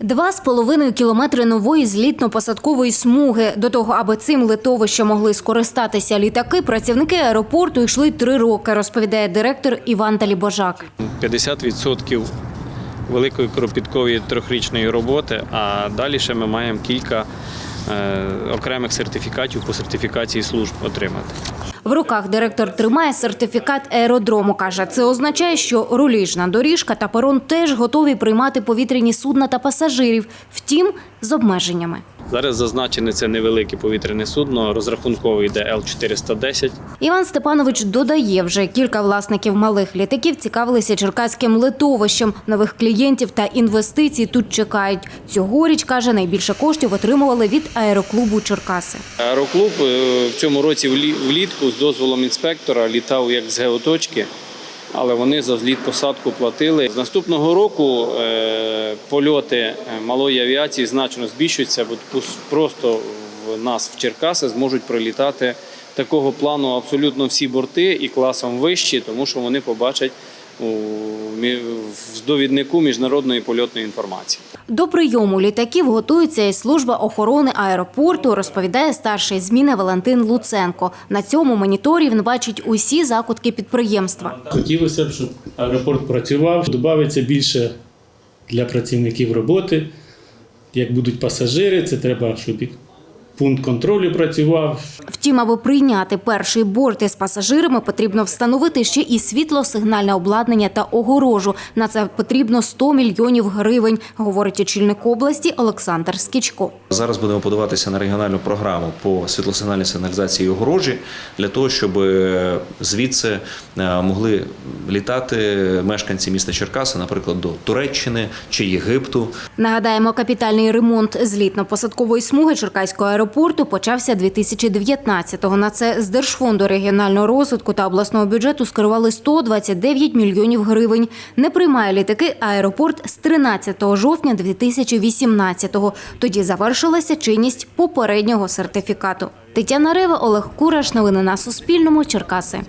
Два з половиною кілометри нової злітно-посадкової смуги. До того, аби цим литовищем могли скористатися літаки, працівники аеропорту йшли три роки, розповідає директор Іван Талібожак. 50% великої кропіткої трьохрічної роботи, а далі ще ми маємо кілька е, окремих сертифікатів по сертифікації служб отримати. В руках директор тримає сертифікат аеродрому. каже, це означає, що руліжна доріжка та перон теж готові приймати повітряні судна та пасажирів, втім з обмеженнями. Зараз зазначене це невелике повітряне судно, розрахунковий йде Л-410. Іван Степанович додає, вже кілька власників малих літаків цікавилися черкаським литовищем. Нових клієнтів та інвестицій тут чекають. Цьогоріч, каже, найбільше коштів отримували від аероклубу Черкаси. Аероклуб е, в цьому році влі- влітку з дозволом інспектора літав як з геоточки, але вони за зліт посадку платили. З наступного року е, польоти е, малої авіації значно збільшуються, бо просто в нас в Черкаси зможуть прилітати такого плану абсолютно всі борти і класом вищі, тому що вони побачать у в довіднику міжнародної польотної інформації. До прийому літаків готується і служба охорони аеропорту, розповідає старший зміни Валентин Луценко. На цьому моніторі він бачить усі закутки підприємства. Хотілося б, щоб аеропорт працював, додається більше для працівників роботи. Як будуть пасажири, це треба, щоб пункт контролю працював, Втім, аби прийняти перший борт із пасажирами, потрібно встановити ще і світло-сигнальне обладнання та огорожу. На це потрібно 100 мільйонів гривень, говорить очільник області Олександр Скічко. Зараз будемо подаватися на регіональну програму по світлосигнальній сигналізації і огорожі для того, щоб е, звідси е, могли літати мешканці міста Черкаси, наприклад, до Туреччини чи Єгипту. Нагадаємо, капітальний ремонт злітно-посадкової смуги Черкаського аеропорту почався 2019-го. На це з Держфонду регіонального розвитку та обласного бюджету скерували 129 мільйонів гривень. Не приймає літаки аеропорт з 13 жовтня 2018-го. Тоді завершилася чинність попереднього сертифікату. Тетяна Рева, Олег Кураш. Новини на Суспільному. Черкаси.